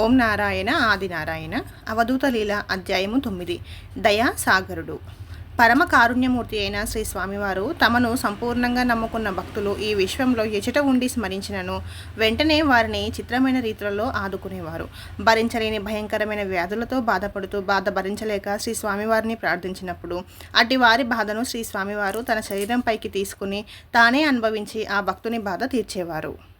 ఓం నారాయణ ఆదినారాయణ అవధూత లీల అధ్యాయము తొమ్మిది. దయాసాగరుడు పరమ కారుణ్యమూర్తి అయిన శ్రీ స్వామివారు తమను సంపూర్ణంగా నమ్ముకున్న భక్తులు ఈ విశ్వంలో ఎచట ఉండి స్మరించినను వెంటనే వారిని చిత్రమైన రీతులలో ఆదుకునేవారు. భరించలేని భయంకరమైన వ్యాధులతో బాధపడుతూ బాధ భరించలేక శ్రీ స్వామివారిని ప్రార్థించినప్పుడు అట్టి వారి బాధను శ్రీ స్వామివారు తన శరీరంపైకి తీసుకుని తానే అనుభవించి ఆ భక్తుని బాధ తీర్చేవారు.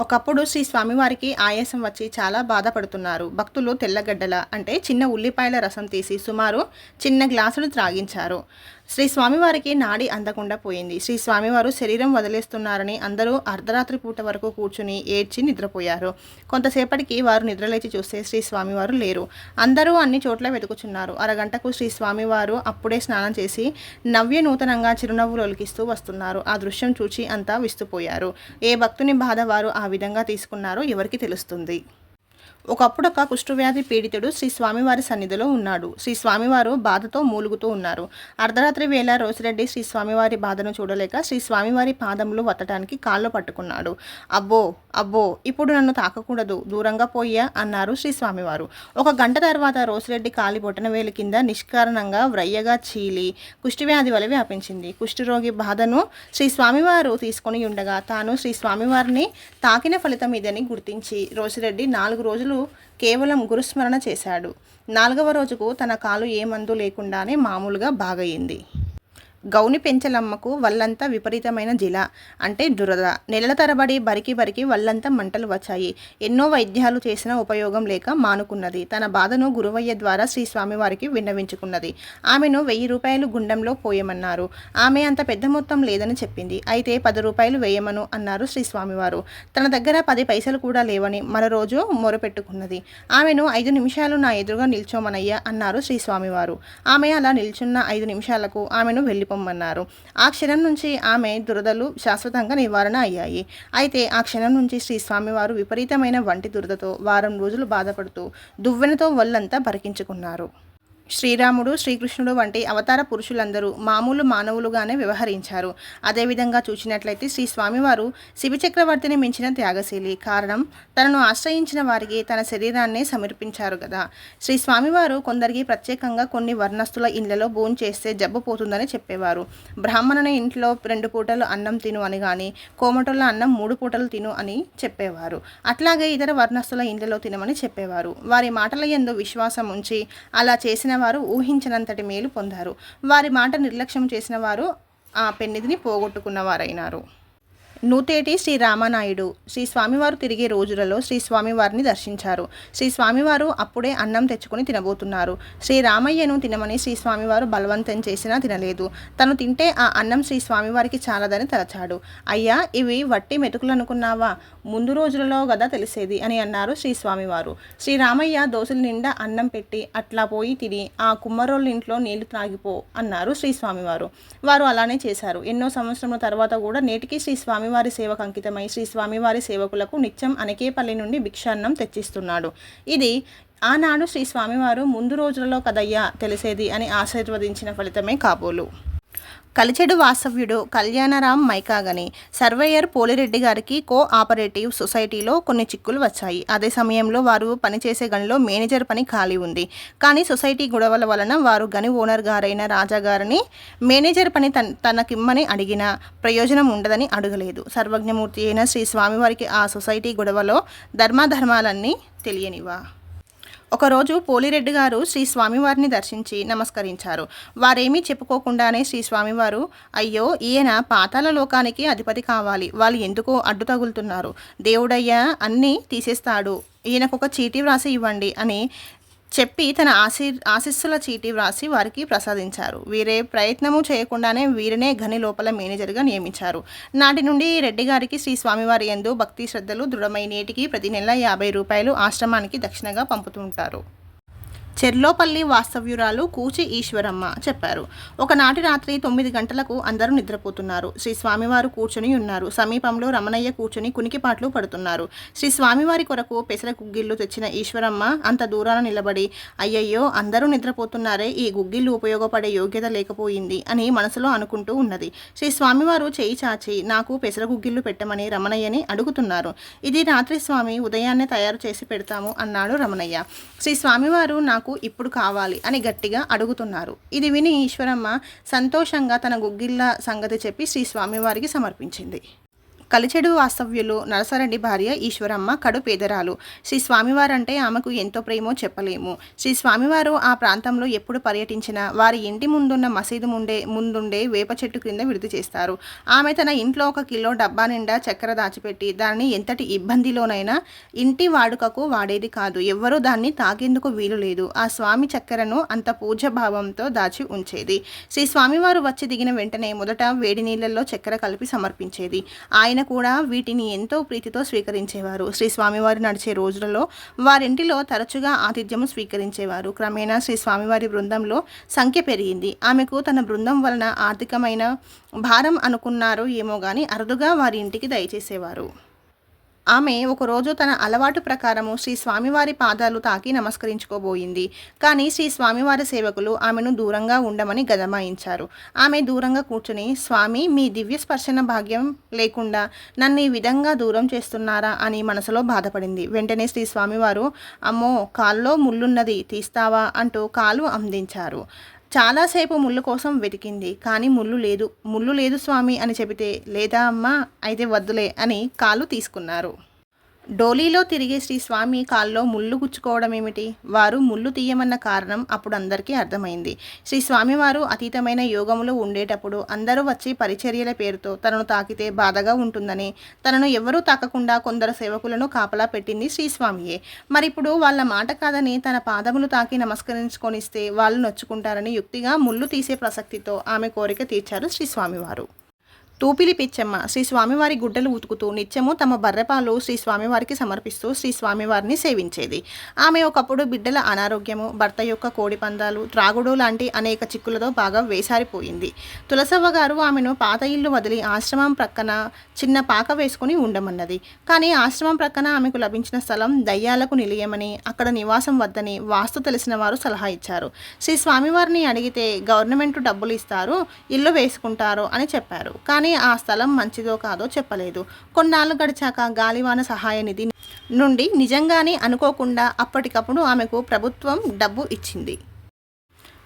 ఒకప్పుడు శ్రీ స్వామివారికి ఆయాసం వచ్చి చాలా బాధపడుతున్నారు. భక్తులు తెల్లగడ్డల అంటే చిన్న ఉల్లిపాయల రసం తీసి సుమారు చిన్న గ్లాసులు త్రాగించారు. శ్రీ స్వామివారికి నాడి అందకుండా పోయింది. శ్రీ స్వామివారు శరీరం వదిలేస్తున్నారని అందరూ అర్ధరాత్రి పూట వరకు కూర్చుని ఏడ్చి నిద్రపోయారు. కొంతసేపటికి వారు నిద్రలేచి చూస్తే శ్రీ స్వామివారు లేరు. అందరూ అన్ని చోట్ల వెతుకుచున్నారు. అరగంటకు శ్రీ స్వామివారు అప్పుడే స్నానం చేసి నవ్య నూతనంగా చిరునవ్వులు ఒలికిస్తూ వస్తున్నారు. ఆ దృశ్యం చూచి అంతా విస్తుపోయారు. ఏ భక్తుని బాధ వారు ఆ విధంగా తీసుకున్నారో ఎవరికి తెలుస్తుంది. ఒకప్పుడు ఒక కుష్ఠవ్యాధి పీడితుడు శ్రీ స్వామివారి సన్నిధిలో ఉన్నాడు. శ్రీ స్వామివారు బాధతో మూలుగుతూ ఉన్నారు. అర్ధరాత్రి వేళ రోసిరెడ్డి శ్రీ స్వామివారి బాధను చూడలేక శ్రీ స్వామివారి పాదములు వత్తటానికి కాళ్ళు పట్టుకున్నాడు. అబ్బో అబ్బో ఇప్పుడు నన్ను తాకకూడదు. దూరంగా పోయ్యా అన్నారు శ్రీ స్వామివారు. ఒక గంట తర్వాత రోసిరెడ్డి కాలి బొటన వేలు కింద నిష్కారణంగా వ్రయ్యగా చీలి కుష్ఠవ్యాధి వలె వ్యాపించింది. కుష్ఠరోగి బాధను శ్రీ స్వామివారు తీసుకొని ఉండగా తాను శ్రీ స్వామివారిని తాకిన ఫలితం ఇదని గుర్తించి రోసిరెడ్డి నాలుగు రోజులు కేవలం గురుస్మరణ చేశాడు. నాలుగవ రోజుకు తన కాలు ఏ మందు లేకుండానే మామూలుగా బాగయింది. గౌని పెంచలమ్మకు వల్లంతా విపరీతమైన జిల. అంటే దురద. నెలల తరబడి బరికి బరికి వల్లంతా మంటలు వచ్చాయి. ఎన్నో వైద్యాలు చేసిన ఉపయోగం లేక మానుకున్నది. తన బాధను గురువయ్య ద్వారా శ్రీ స్వామివారికి విన్నవించుకున్నది. ఆమెను వెయ్యి రూపాయలు గుండంలో పోయమన్నారు. ఆమె అంత పెద్ద మొత్తం లేదని చెప్పింది. అయితే పది రూపాయలు వేయమను అన్నారు శ్రీ స్వామివారు తన దగ్గర పది పైసలు కూడా లేవని మరోరోజు మొరపెట్టుకున్నది. ఆమెను ఐదు నిమిషాలు నా ఎదురుగా నిల్చోమనయ్యా అన్నారు శ్రీ స్వామివారు ఆమె అలా నిల్చున్న ఐదు నిమిషాలకు ఆమెను వెళ్ళి వెళ్ళిపోమన్నారు ఆ క్షణం నుంచి ఆమె దురదలు శాశ్వతంగా నివారణ అయ్యాయి. అయితే ఆ క్షణం నుంచి శ్రీ స్వామివారు విపరీతమైన వంటి దురదతో వారం రోజులు బాధపడుతూ దువ్వెనతో వల్లంతా భరికించుకున్నారు శ్రీరాముడు శ్రీకృష్ణుడు వంటి అవతార పురుషులందరూ మామూలు మానవులుగానే వ్యవహరించారు. అదేవిధంగా చూసినట్లయితే శ్రీ స్వామివారు శివ చక్రవర్తిని మించిన త్యాగశీలి. కారణం తనను ఆశ్రయించిన వారికి తన శరీరాన్నే సమర్పించారు కదా శ్రీ స్వామివారు కొందరికి ప్రత్యేకంగా కొన్ని వర్ణస్తుల ఇండ్లలో భోజనం చేస్తే జబ్బు పోతుందని చెప్పేవారు. బ్రాహ్మణుని ఇంట్లో రెండు పూటలు అన్నం తిను అని కానీ కోమటోళ్ళ అన్నం మూడు పూటలు తిను అని చెప్పేవారు. అట్లాగే ఇతర వర్ణస్తుల ఇండ్లలో తినమని చెప్పేవారు. వారి మాటల యందు విశ్వాసం ఉంచి అలా చేసిన వారు ఊహించినంతటి మేలు పొందారు. వారి మాట నిర్లక్ష్యం చేసిన వారు ఆ పెన్నిధిని పోగొట్టుకున్నవారైనారు. నూతేటి శ్రీ రామానాయుడు. శ్రీ స్వామివారు తిరిగే రోజులలో శ్రీ స్వామివారిని దర్శించారు. శ్రీ స్వామివారు అప్పుడే అన్నం తెచ్చుకొని తినబోతున్నారు. శ్రీ రామయ్యను తినమని శ్రీ స్వామివారు బలవంతం చేసినా తినలేదు. తను తింటే ఆ అన్నం శ్రీ స్వామివారికి చాలదని తలచాడు. అయ్యా ఇవి వట్టి మెతుకులు అనుకున్నావా ముందు రోజులలో కదా తెలిసేది అని అన్నారు శ్రీ స్వామివారు. శ్రీ రామయ్య దోశల నిండా అన్నం పెట్టి అట్లా పోయి తిని ఆ కుమ్మరోళ్ళ ఇంట్లో నీళ్ళు త్రాగిపో అన్నారు శ్రీ స్వామివారు. వారు అలానే చేశారు. ఎన్నో సంవత్సరముల తర్వాత కూడా నేటికి శ్రీ స్వామివారి సేవకు అంకితమై శ్రీ స్వామివారి సేవకులకు నిత్యం అనకేపల్లి నుండి భిక్షాన్నం తెచ్చిస్తున్నాడు. ఇది ఆనాడు శ్రీ స్వామివారు ముందు రోజులలో కదయ్యా తెలిసేది అని ఆశీర్వదించిన ఫలితమే కాబోలు. కలిచెడు వాసవ్యుడు కళ్యాణరాం మైకాగని సర్వేయర్ పోలిరెడ్డి గారికి కో ఆపరేటివ్ సొసైటీలో కొన్ని చిక్కులు వచ్చాయి. అదే సమయంలో వారు పనిచేసే గనిలో మేనేజర్ పని ఖాళీ ఉంది. కానీ సొసైటీ గొడవల వలన వారు గని ఓనర్ గారైన రాజా గారిని మేనేజర్ పని తన తనకిమ్మని అడిగిన ప్రయోజనం ఉండదని అడగలేదు. సర్వజ్ఞమూర్తి అయిన శ్రీ స్వామివారికి ఆ సొసైటీ గొడవలో ధర్మాధర్మాలన్నీ తెలియనివా? ఒకరోజు పోలిరెడ్డి గారు శ్రీ స్వామివారిని దర్శించి నమస్కరించారు. వారేమీ చెప్పుకోకుండానే శ్రీ స్వామివారు అయ్యో ఈయన పాతాల లోకానికి అధిపతి కావాలి. వాళ్ళు ఎందుకో అడ్డు తగులుతున్నారు. దేవుడయ్యా అన్నీ తీసేస్తాడు. ఈయనకు ఒక చీటీ వ్రాసి ఇవ్వండి అని చెప్పి తన ఆశీ ఆశీస్సుల చీటీ వ్రాసి వారికి ప్రసాదించారు. వీరే ప్రయత్నము చేయకుండానే వీరినే గని లోపల మేనేజర్గా నియమించారు. నాటి నుండి రెడ్డి గారికి శ్రీ స్వామివారి యందు భక్తి శ్రద్ధలు దృఢమై నేటికి ప్రతి నెల యాభై రూపాయలు ఆశ్రమానికి దక్షిణగా పంపుతుంటారు. చెర్లోపల్లి వాస్తవ్యురాలు కూచి ఈశ్వరమ్మ చెప్పారు. ఒకనాటి రాత్రి తొమ్మిది గంటలకు అందరూ నిద్రపోతున్నారు. శ్రీ స్వామివారు కూర్చొని ఉన్నారు. సమీపంలో రమణయ్య కూర్చొని కునికిపాట్లు పడుతున్నారు. శ్రీ స్వామివారి కొరకు పెసర గుగ్గిళ్ళు తెచ్చిన ఈశ్వరమ్మ అంత దూరాన నిలబడి అయ్యయ్యో అందరూ నిద్రపోతున్నారే ఈ గుగ్గిళ్ళు ఉపయోగపడే యోగ్యత లేకపోయింది అని మనసులో అనుకుంటూ ఉన్నది. శ్రీ స్వామివారు చేయి చాచి నాకు పెసర గుగ్గిళ్ళు పెట్టమని రమణయ్యని అడుగుతున్నారు. ఇది రాత్రి స్వామి ఉదయాన్నే తయారు చేసి పెడతాము అన్నాడు రమణయ్య. శ్రీ స్వామివారు నాకు ఇప్పుడు కావాలి అని గట్టిగా అడుగుతున్నారు. ఇది విని ఈశ్వరమ్మ సంతోషంగా తన గుగ్గిళ్ళ సంగతి చెప్పి శ్రీ స్వామివారికి సమర్పించింది. కలిచెడు వాస్తవ్యులు నరసరెడ్డి భార్య ఈశ్వరమ్మ కడు పేదరాలు. శ్రీ స్వామివారంటే ఆమెకు ఎంతో ప్రేమో చెప్పలేము. శ్రీ స్వామివారు ఆ ప్రాంతంలో ఎప్పుడు పర్యటించినా వారి ఇంటి ముందున్న మసీదు ముండే ముందుండే వేప చెట్టు క్రింద విడిది చేస్తారు. ఆమె తన ఇంట్లో ఒక కిలో డబ్బా నిండా చక్కెర దాచిపెట్టి దాన్ని ఎంతటి ఇబ్బందిలోనైనా ఇంటి వాడుకకు వాడేది కాదు. ఎవ్వరూ దాన్ని తాగేందుకు వీలు లేదు. ఆ స్వామి చక్కెరను అంత పూజ భావంతో దాచి ఉంచేది. శ్రీ స్వామివారు వచ్చి దిగిన వెంటనే మొదట వేడి నీళ్ళల్లో చక్కెర కలిపి సమర్పించేది. ఆయన కూడా వీటిని ఎంతో ప్రీతితో స్వీకరించేవారు. శ్రీ స్వామివారు నడిచే రోజులలో వారింటిలో తరచుగా ఆతిథ్యము స్వీకరించేవారు. క్రమేణా శ్రీ స్వామివారి బృందంలో సంఖ్య పెరిగింది. ఆమెకు తన బృందం వలన ఆర్థికమైన భారం అనుకున్నారో ఏమో కానీ అరుదుగా వారి ఇంటికి దయచేసేవారు. ఆమె ఒకరోజు తన అలవాటు ప్రకారము శ్రీ స్వామివారి పాదాలు తాకి నమస్కరించుకోబోయింది. కానీ శ్రీ స్వామివారి సేవకులు ఆమెను దూరంగా ఉండమని గదమాయించారు. ఆమె దూరంగా కూర్చుని స్వామి మీ దివ్య స్పర్శన భాగ్యం లేకుండా నన్ను ఈ విధంగా దూరం చేస్తున్నారా? అని మనసులో బాధపడింది. వెంటనే శ్రీ స్వామివారు అమ్మో కాల్లో ముళ్ళున్నది తీస్తావా? అంటూ కాలు అందించారు. చాలాసేపు ముళ్ళు కోసం వెతికింది కానీ ముళ్ళు లేదు. ముళ్ళు లేదు స్వామి అని చెబితే లేదా అమ్మా అయితే వద్దులే అని కాలు తీసుకున్నారు. డోలీలో తిరిగే శ్రీ స్వామి కాల్లో ముళ్ళు గుచ్చుకోవడం ఏమిటి? వారు ముళ్ళు తీయమన్న కారణం అప్పుడు అందరికీ అర్థమైంది. శ్రీ స్వామివారు అతీతమైన యోగములో ఉండేటప్పుడు అందరూ వచ్చి పరిచర్యల పేరుతో తనను తాకితే బాధగా ఉంటుందని తనను ఎవరూ తాకకుండా కొందరు సేవకులను కాపలా పెట్టింది శ్రీస్వామియే మరిప్పుడు వాళ్ళ మాట కాదని తన పాదములు తాకి నమస్కరించుకొనిస్తే వాళ్ళు నొచ్చుకుంటారని యుక్తిగా ముళ్ళు తీసే ప్రసక్తితో ఆమె కోరిక తీర్చారు శ్రీ స్వామివారు. తూపిలి పిచ్చమ్మ శ్రీ స్వామివారి గుడ్డలు ఉతుకుతూ నిత్యము తమ బర్రెపాలు శ్రీ స్వామివారికి సమర్పిస్తూ శ్రీ స్వామివారిని సేవించేది. ఆమె ఒకప్పుడు బిడ్డల అనారోగ్యము భర్త యొక్క కోడి పందాలు త్రాగుడు లాంటి అనేక చిక్కులతో బాగా వేసారిపోయింది. తులసవ్వ గారు ఆమెను పాత ఇల్లు వదిలి ఆశ్రమం ప్రక్కన చిన్న పాక వేసుకుని ఉండమన్నది. కానీ ఆశ్రమం ప్రక్కన ఆమెకు లభించిన స్థలం దయ్యాలకు నిలయమని అక్కడ నివాసం వద్దని వాస్తు తెలిసిన వారు సలహా ఇచ్చారు. శ్రీ స్వామివారిని అడిగితే గవర్నమెంట్ డబ్బులు ఇస్తారు ఇల్లు వేసుకుంటారు అని చెప్పారు. కానీ ఆ స్థలం మంచిదో కాదో చెప్పలేదు. కొన్నాళ్ళు గడిచాక గాలివాన సహాయ నిధి నుండి నిజంగానే అనుకోకుండా అప్పటికప్పుడు ఆమెకు ప్రభుత్వం డబ్బు ఇచ్చింది.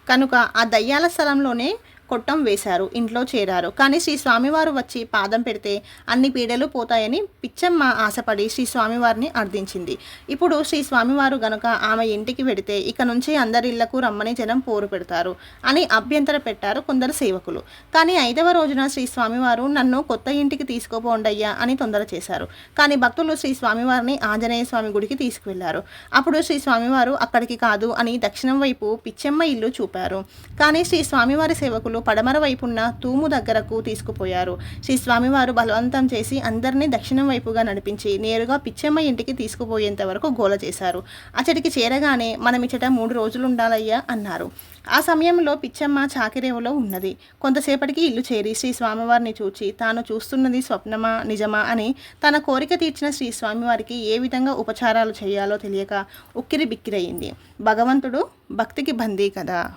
కనుక ఆ దయ్యాల స్థలంలోనే కొట్టం వేశారు ఇంట్లో చేరారు. కానీ శ్రీ స్వామివారు వచ్చి పాదం పెడితే అన్ని పీడలు పోతాయని పిచ్చమ్మ ఆశపడి శ్రీ స్వామివారిని అర్థించింది. ఇప్పుడు శ్రీ స్వామివారు గనుక ఆమె ఇంటికి వెడితే ఇక నుంచి అందరి ఇళ్ళకు రమ్మని జనం పోరు పెడతారు అని అభ్యంతర పెట్టారు కొందరు సేవకులు. కానీ ఐదవ రోజున శ్రీ స్వామివారు నన్ను కొత్త ఇంటికి తీసుకోపోండయ్యా అని తొందర చేశారు. కానీ భక్తులు శ్రీ స్వామివారిని ఆంజనేయ స్వామి గుడికి తీసుకువెళ్ళారు. అప్పుడు శ్రీ స్వామివారు అక్కడికి కాదు అని దక్షిణం వైపు పిచ్చమ్మ ఇల్లు చూపారు. కానీ శ్రీ స్వామివారి సేవకులు పడమర వైపున్న తూము దగ్గరకు తీసుకుపోయారు. శ్రీ స్వామివారు బలవంతం చేసి అందరినీ దక్షిణం వైపుగా నడిపించి నేరుగా పిచ్చమ్మ ఇంటికి తీసుకుపోయేంత వరకు గోల చేశారు. అచ్చటికి చేరగానే మనమిచ్చట మూడు రోజులు ఉండాలయ్యా అన్నారు. ఆ సమయంలో పిచ్చమ్మ చాకిరేవులో ఉన్నది. కొంతసేపటికి ఇల్లు చేరి శ్రీ స్వామివారిని చూచి తాను చూస్తున్నది స్వప్నమా నిజమా అని తన కోరిక తీర్చిన శ్రీ స్వామివారికి ఏ విధంగా ఉపచారాలు చేయాలో తెలియక ఉక్కిరి బిక్కిరయింది భగవంతుడు భక్తికి బందీ కదా.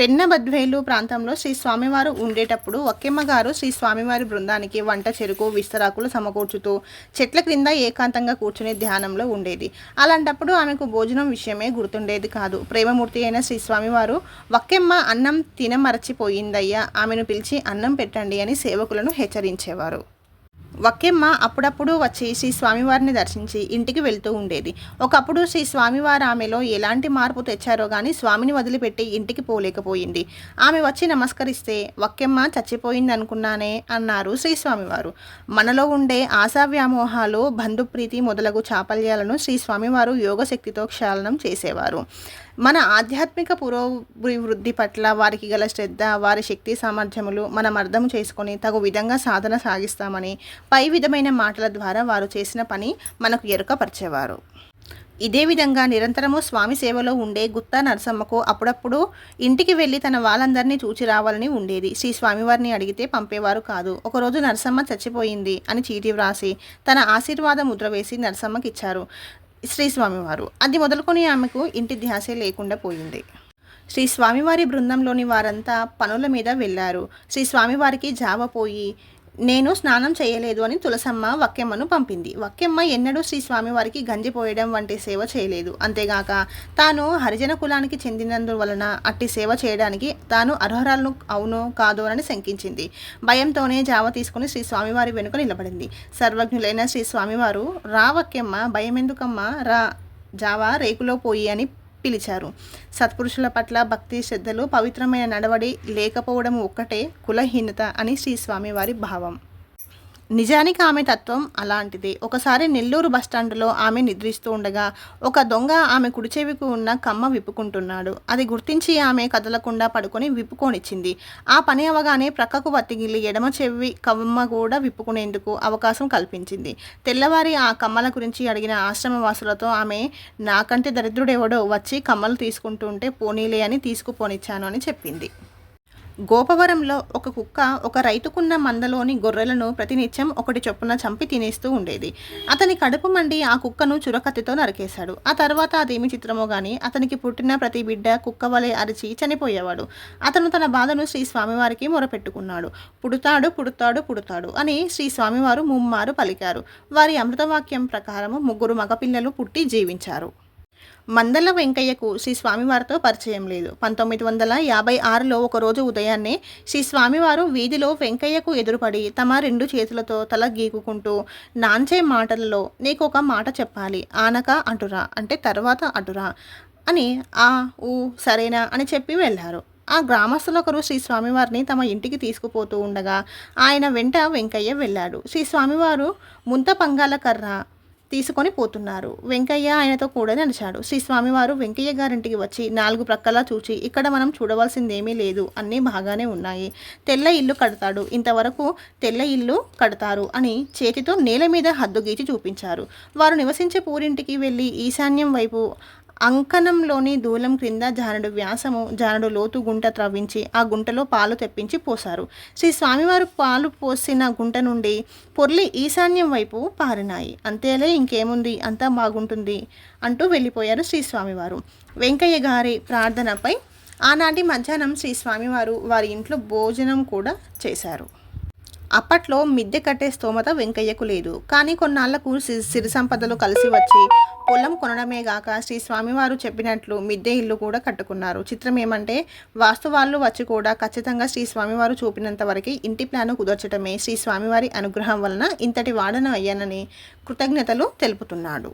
పెన్నబద్వేలు ప్రాంతంలో శ్రీ స్వామివారు ఉండేటప్పుడు ఒక్కెమ్మ గారు శ్రీ స్వామివారి బృందానికి వంట చెరుకు విస్తరాకులు సమకూర్చుతూ చెట్ల క్రింద ఏకాంతంగా కూర్చుని ధ్యానంలో ఉండేది. అలాంటప్పుడు ఆమెకు భోజనం విషయమే గుర్తుండేది కాదు. ప్రేమమూర్తి అయిన శ్రీ స్వామివారు ఒక్కెమ్మ అన్నం తినమరచిపోయిందయ్యా ఆమెను పిలిచి అన్నం పెట్టండి అని సేవకులను హెచ్చరించేవారు. వక్కెమ్మ అప్పుడప్పుడు వచ్చి శ్రీ స్వామివారిని దర్శించి ఇంటికి వెళ్తూ ఉండేది. ఒకప్పుడు శ్రీ స్వామివారు ఆమెలో ఎలాంటి మార్పు తెచ్చారో కానీ స్వామిని వదిలిపెట్టి ఇంటికి పోలేకపోయింది. ఆమె వచ్చి నమస్కరిస్తే వక్కెమ్మ చచ్చిపోయింది అనుకున్నానే అన్నారు శ్రీ స్వామివారు. మనలో ఉండే ఆశా వ్యామోహాలు బంధుప్రీతి మొదలగు చాపల్యాలను శ్రీ స్వామివారు యోగశక్తితో క్షాళనం చేసేవారు. మన ఆధ్యాత్మిక పురోభివృద్ధి పట్ల వారికి గల శ్రద్ధ వారి శక్తి సామర్థ్యములు మనం అర్థం చేసుకొని తగు విధంగా సాధన సాగిస్తామని పై విధమైన మాటల ద్వారా వారు చేసిన పని మనకు ఎరుకపరిచేవారు. ఇదే విధంగా నిరంతరము స్వామి సేవలో ఉండే గుత్తా నరసమ్మకు అప్పుడప్పుడు ఇంటికి వెళ్ళి తన వాళ్ళందరినీ చూచి రావాలని ఉండేది. శ్రీ స్వామివారిని అడిగితే పంపేవారు కాదు. ఒకరోజు నరసమ్మ చచ్చిపోయింది అని చీటి వ్రాసి తన ఆశీర్వాద ముద్ర వేసి నరసమ్మకి శ్రీ స్వామివారు అది మొదలుకొని ఆమెకు ఇంటి ధ్యాసే లేకుండా పోయింది. శ్రీ స్వామివారి బృందంలోని వారంతా పనుల మీద వెళ్ళారు. శ్రీ స్వామివారికి జావ పోయి నేను స్నానం చేయలేదు అని తులసమ్మ వక్కెమ్మను పంపింది. వక్కెమ్మ ఎన్నడూ శ్రీ స్వామివారికి గంజి పోయడం వంటి సేవ చేయలేదు. అంతేగాక తాను హరిజన కులానికి చెందినందువలన అట్టి సేవ చేయడానికి తాను అర్హరాలను అవునో కాదో అని శంకించింది. భయంతోనే జావ తీసుకుని శ్రీ స్వామివారి వెనుక నిలబడింది. సర్వజ్ఞులైన శ్రీ స్వామివారు రా వక్కెమ్మ భయం ఎందుకమ్మా రా జావా రేకులో పోయి అని పిలిచారు. సత్పురుషుల పట్ల భక్తి శ్రద్ధలు పవిత్రమైన నడవడి లేకపోవడం ఒక్కటే కులహీనత అని శ్రీ స్వామివారి భావం. నిజానికి ఆమె తత్వం అలాంటిది. ఒకసారి నెల్లూరు బస్టాండులో ఆమె నిద్రిస్తూ ఉండగా ఒక దొంగ ఆమె కుడిచెవికి ఉన్న కమ్మ విప్పుకుంటున్నాడు. అది గుర్తించి ఆమె కదలకుండా పడుకొని విప్పుకొనిచ్చింది. ఆ పని అవగానే ప్రక్కకు వత్తిగిల్లి ఎడమ చెవి కమ్మ కూడా విప్పుకునేందుకు అవకాశం కల్పించింది. తెల్లవారి ఆ కమ్మల గురించి అడిగిన ఆశ్రమవాసులతో ఆమె నాకంటే దరిద్రుడెవడో వచ్చి కమ్మలు తీసుకుంటూ ఉంటే పోనీలే అని తీసుకుపోనిచ్చాను అని చెప్పింది. గోపవరంలో ఒక కుక్క ఒక రైతుకున్న మందలోని గొర్రెలను ప్రతినిత్యం ఒకటి చొప్పున చంపి తినేస్తూ ఉండేది. అతని కడుపు మండి ఆ కుక్కను చురకత్తితో నరికేశాడు. ఆ తర్వాత అదేమి చిత్రమో గాని అతనికి పుట్టిన ప్రతి బిడ్డ కుక్క వలె అరిచి చనిపోయేవాడు. అతను తన బాధను శ్రీ స్వామివారికి మొరపెట్టుకున్నాడు. పుడతాడు పుడతాడు పుడతాడు అని శ్రీ స్వామివారు ముమ్మారు పలికారు. వారి అమృతవాక్యం ప్రకారము ముగ్గురు మగపిల్లలు పుట్టి జీవించారు. మందల వెంకయ్యకు శ్రీ స్వామివారితో పరిచయం లేదు. పంతొమ్మిది వందల యాభై ఆరులో ఒకరోజు ఉదయాన్నే శ్రీ స్వామివారు వీధిలో వెంకయ్యకు ఎదురుపడి తమ రెండు చేతులతో తల గీకుకుంటూ నాంచే మాటలలో నీకు ఒక మాట చెప్పాలి. ఆనక అటురా అంటే తర్వాత అటురా అని ఆ ఊ సరేనా అని చెప్పి వెళ్ళారు. ఆ గ్రామస్తులు ఒకరు శ్రీ స్వామివారిని తమ ఇంటికి తీసుకుపోతూ ఉండగా ఆయన వెంట వెంకయ్య వెళ్ళాడు. శ్రీ స్వామివారు ముంత పంగాల కర్ర తీసుకొని పోతున్నారు. వెంకయ్య ఆయనతో కూడా నడిచాడు. శ్రీ స్వామివారు వెంకయ్య గారింటికి వచ్చి నాలుగు ప్రక్కలా చూచి ఇక్కడ మనం చూడవలసిందేమీ లేదు. అన్నీ బాగానే ఉన్నాయి. తెల్ల ఇల్లు కడతాడు. ఇంతవరకు తెల్ల ఇల్లు కడతారు అని చేతితో నేల మీద హద్దు గీచి చూపించారు. వారు నివసించే పూరింటికి వెళ్ళి ఈశాన్యం వైపు అంకణంలోని దూలం క్రింద జానడు వ్యాసము జానడు లోతు గుంట త్రవ్వించి ఆ గుంటలో పాలు తెప్పించి పోశారు. శ్రీ స్వామివారు పాలు పోసిన గుంట నుండి పొర్లి ఈశాన్యం వైపు పారినాయి. అంతేలే ఇంకేముంది? అంతా బాగుంటుంది అంటూ వెళ్ళిపోయారు శ్రీ స్వామివారు. వెంకయ్య గారి ప్రార్థనపై ఆనాటి మధ్యాహ్నం శ్రీ స్వామివారు వారి ఇంట్లో భోజనం కూడా చేశారు. అప్పట్లో మిద్దె కట్టే స్తోమత వెంకయ్యకు లేదు. కానీ కొన్నాళ్ళకు సిరి సంపదలు కలిసి వచ్చి పొలం కొనడమే గాక శ్రీ స్వామివారు చెప్పినట్లు మిద్దె ఇల్లు కూడా కట్టుకున్నారు. చిత్రం ఏమంటే వాస్తు వాళ్ళు వచ్చి కూడా ఖచ్చితంగా శ్రీ స్వామివారు చూపినంత వరకు ఇంటి ప్లాను కుదర్చడమే శ్రీ స్వామివారి అనుగ్రహం వలన ఇంతటి వాడన అయ్యానని కృతజ్ఞతలు తెలుపుతున్నాడు.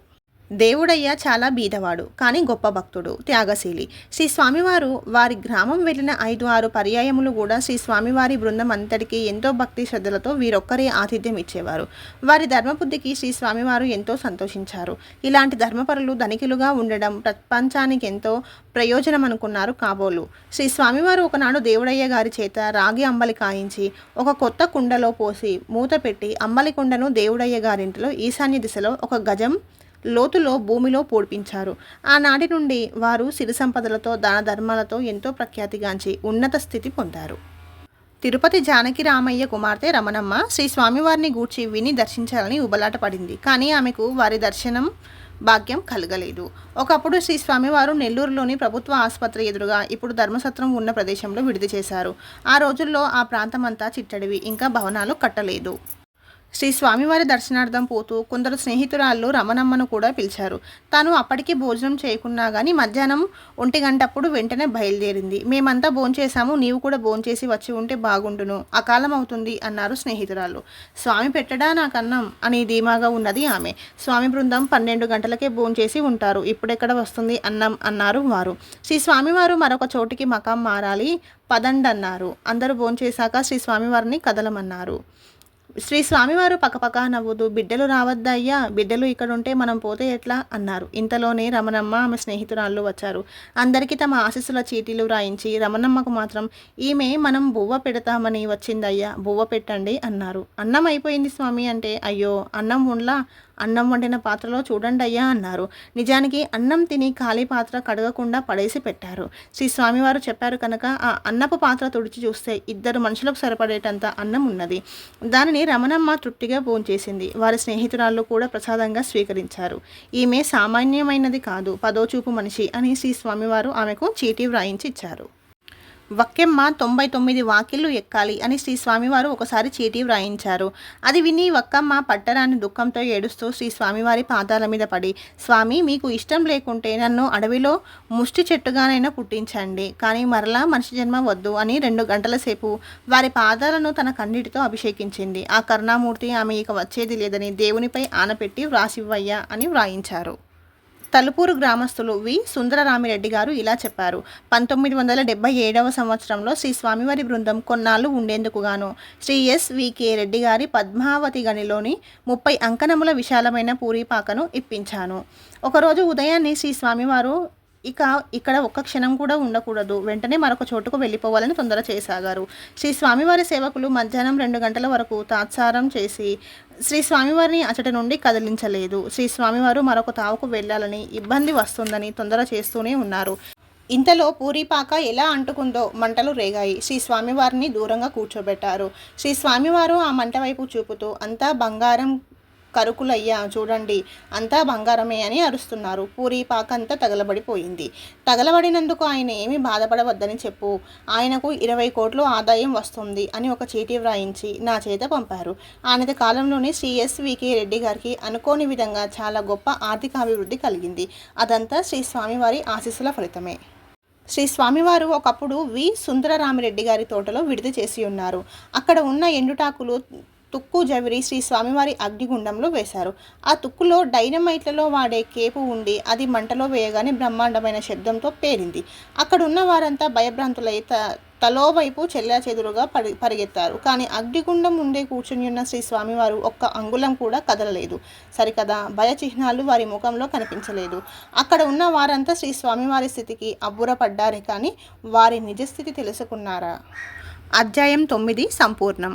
దేవుడయ్య చాలా బీదవాడు కానీ గొప్ప భక్తుడు త్యాగశీలి. శ్రీ స్వామివారు వారి గ్రామం వెళ్ళిన ఐదు ఆరు పర్యాయములు కూడా శ్రీ స్వామివారి బృందం అంతటికీ ఎంతో భక్తి శ్రద్ధలతో వీరొక్కరే ఆతిథ్యం ఇచ్చేవారు. వారి ధర్మబుద్ధికి శ్రీ స్వామివారు ఎంతో సంతోషించారు. ఇలాంటి ధర్మపరులు ధనికులుగా ఉండడం ప్రపంచానికి ఎంతో ప్రయోజనం అనుకున్నారు కాబోలు. శ్రీ స్వామివారు ఒకనాడు దేవుడయ్య గారి చేత రాగి అంబలి కాయించి ఒక కొత్త కుండలో పోసి మూత పెట్టి అంబలి కుండను దేవుడయ్య గారింటిలో ఈశాన్య దిశలో ఒక గజం లోతులో భూమిలో పూడిపించారు. ఆనాటి నుండి వారు సిరి సంపదలతో దాన ధర్మాలతో ఎంతో ప్రఖ్యాతిగాంచి ఉన్నత స్థితి పొందారు. తిరుపతి జానకి రామయ్య కుమార్తె రమణమ్మ శ్రీ స్వామివారిని గూర్చి విని దర్శించాలని ఉబలాట పడింది. కానీ ఆమెకు వారి దర్శనం భాగ్యం కలగలేదు. ఒకప్పుడు శ్రీ స్వామివారు నెల్లూరులోని ప్రభుత్వ ఆసుపత్రి ఎదురుగా ఇప్పుడు ధర్మసత్రం ఉన్న ప్రదేశంలో విడిది చేశారు. ఆ రోజుల్లో ఆ ప్రాంతమంతా చిట్టడివి ఇంకా భవనాలు కట్టలేదు. శ్రీ స్వామివారి దర్శనార్థం పోతూ కొందరు స్నేహితురాళ్ళు రమణమ్మను కూడా పిలిచారు. తాను అప్పటికి భోజనం చేయకున్నా కానీ మధ్యాహ్నం ఒంటి గంటప్పుడు వెంటనే బయలుదేరింది. మేమంతా భోంచేశాము నీవు కూడా భోంచేసి వచ్చి ఉంటే బాగుండును. అకాలం అవుతుంది అన్నారు స్నేహితురాళ్ళు స్వామి పెట్టడా నాకు అన్నం అని ధీమాగా ఉన్నది ఆమె. స్వామి బృందం పన్నెండు గంటలకే భోంచేసి ఉంటారు. ఇప్పుడెక్కడ వస్తుంది అన్నం? అన్నారు వారు. శ్రీ స్వామివారు మరొక చోటికి మకాం మారాలి పదండన్నారు. అందరూ భోంచేశాక శ్రీ స్వామివారిని కదలమన్నారు. శ్రీ స్వామివారు పక్కపక్క నవ్వుతూ బిడ్డలు రావద్దయ్యా బిడ్డలు ఇక్కడ ఉంటే మనం పోతే ఎట్లా? అన్నారు. ఇంతలోనే రమణమ్మ ఆమె స్నేహితురాళ్ళు వచ్చారు. అందరికీ తమ ఆశీస్సుల చీటీలు రాయించి రమణమ్మకు మాత్రం ఈమె మనం బువ్వ పెడతామని వచ్చిందయ్యా బువ్వ పెట్టండి అన్నారు. అన్నం అయిపోయింది స్వామి అంటే అయ్యో అన్నం ఉండలా? అన్నం వండిన పాత్రలో చూడండి అయ్యా అన్నారు. నిజానికి అన్నం తిని ఖాళీ పాత్ర కడగకుండా పడేసి పెట్టారు. శ్రీ స్వామివారు చెప్పారు కనుక ఆ అన్నపు పాత్ర తుడిచి చూస్తే ఇద్దరు మనుషులకు సరిపడేటంత అన్నం ఉన్నది. దానిని రమణమ్మ తృప్తిగా భోంచేసింది. వారి స్నేహితురాళ్ళు కూడా ప్రసాదంగా స్వీకరించారు. ఈమె సామాన్యమైనది కాదు పదోచూపు మనిషి అని శ్రీ స్వామివారు ఆమెకు చీటీ వ్రాయించి ఇచ్చారు. వక్కెమ్మ తొంభై తొమ్మిది వాకిళ్ళు ఎక్కాలి అని శ్రీ స్వామివారు ఒకసారి చీటీ వ్రాయించారు. అది విని వక్కమ్మ పట్టరాని దుఃఖంతో ఏడుస్తూ శ్రీ స్వామివారి పాదాల మీద పడి స్వామి మీకు ఇష్టం లేకుంటే నన్ను అడవిలో ముష్టి చెట్టుగానైనా పుట్టించండి. కానీ మరలా మనిషి జన్మ వద్దు అని రెండు గంటల సేపు వారి పాదాలను తన కన్నీటితో అభిషేకించింది. ఆ కరుణామూర్తి ఆమె ఇక వచ్చేది లేదని దేవునిపై ఆనపెట్టి వ్రాసివ్వయ్యా అని వ్రాయించారు. తలుపూరు గ్రామస్తులు వి. సుందరరామిరెడ్డి గారు ఇలా చెప్పారు. పంతొమ్మిది వందల డెబ్బై ఏడవ సంవత్సరంలో శ్రీ స్వామివారి బృందం కొన్నాళ్ళు ఉండేందుకు గాను. శ్రీ ఎస్. వికే రెడ్డి గారి పద్మావతి గనిలోని ముప్పై అంకణముల విశాలమైన పూరీపాకను ఇప్పించాను. ఒకరోజు ఉదయాన్నే శ్రీ స్వామివారు ఇక ఇక్కడ ఒక్క క్షణం కూడా ఉండకూడదు. వెంటనే మరొక చోటుకు వెళ్ళిపోవాలని తొందర చేసాగారు. శ్రీ స్వామివారి సేవకులు మధ్యాహ్నం రెండు గంటల వరకు తాత్సారం చేసి శ్రీ స్వామివారిని అచట నుండి కదిలించలేదు. శ్రీ స్వామివారు మరొక తావుకు వెళ్ళాలని ఇబ్బంది వస్తుందని తొందర చేస్తూనే ఉన్నారు. ఇంతలో పూరిపాక ఎలా అంటుకుందో మంటలు రేగాయి. శ్రీ స్వామివారిని దూరంగా కూర్చోబెట్టారు. శ్రీ స్వామివారు ఆ మంట వైపు చూపుతూ అంతా బంగారం కరుకులయ్యా చూడండి. అంతా బంగారమే అని అరుస్తున్నారు. పూరి పాక అంతా తగలబడిపోయింది. తగలబడినందుకు ఆయన ఏమీ బాధపడవద్దని చెప్పు. ఆయనకు ఇరవై కోట్లు ఆదాయం వస్తుంది అని ఒక చీటీ వ్రాయించి నా చేత పంపారు. ఆనతి కాలంలోనే శ్రీ రెడ్డి గారికి అనుకోని విధంగా చాలా గొప్ప ఆర్థికాభివృద్ధి కలిగింది. అదంతా శ్రీ స్వామివారి ఆశీస్సుల ఫలితమే. శ్రీ స్వామివారు ఒకప్పుడు వి సుందరరామిరెడ్డి గారి తోటలో విడిది చేసి ఉన్నారు. అక్కడ ఉన్న ఎండుటాకులు తుక్కు జవిరి శ్రీ స్వామివారి అగ్నిగుండంలో వేశారు. ఆ తుక్కులో డైనమైట్లలో వాడే కేపు ఉండి అది మంటలో వేయగానే బ్రహ్మాండమైన శబ్దంతో పేరింది. అక్కడున్న వారంతా భయభ్రాంతులై త తలో వైపు చెల్లా చెదురుగా పరి పరిగెత్తారు. కానీ అగ్నిగుండం ఉండే కూర్చుని ఉన్న శ్రీ స్వామివారు ఒక్క అంగుళం కూడా కదలలేదు. సరికదా భయ చిహ్నాలు వారి ముఖంలో కనిపించలేదు. అక్కడ ఉన్న వారంతా శ్రీ స్వామివారి స్థితికి అబ్బురపడ్డారే కానీ వారి నిజస్థితి తెలుసుకున్నారా? అధ్యాయం తొమ్మిది సంపూర్ణం.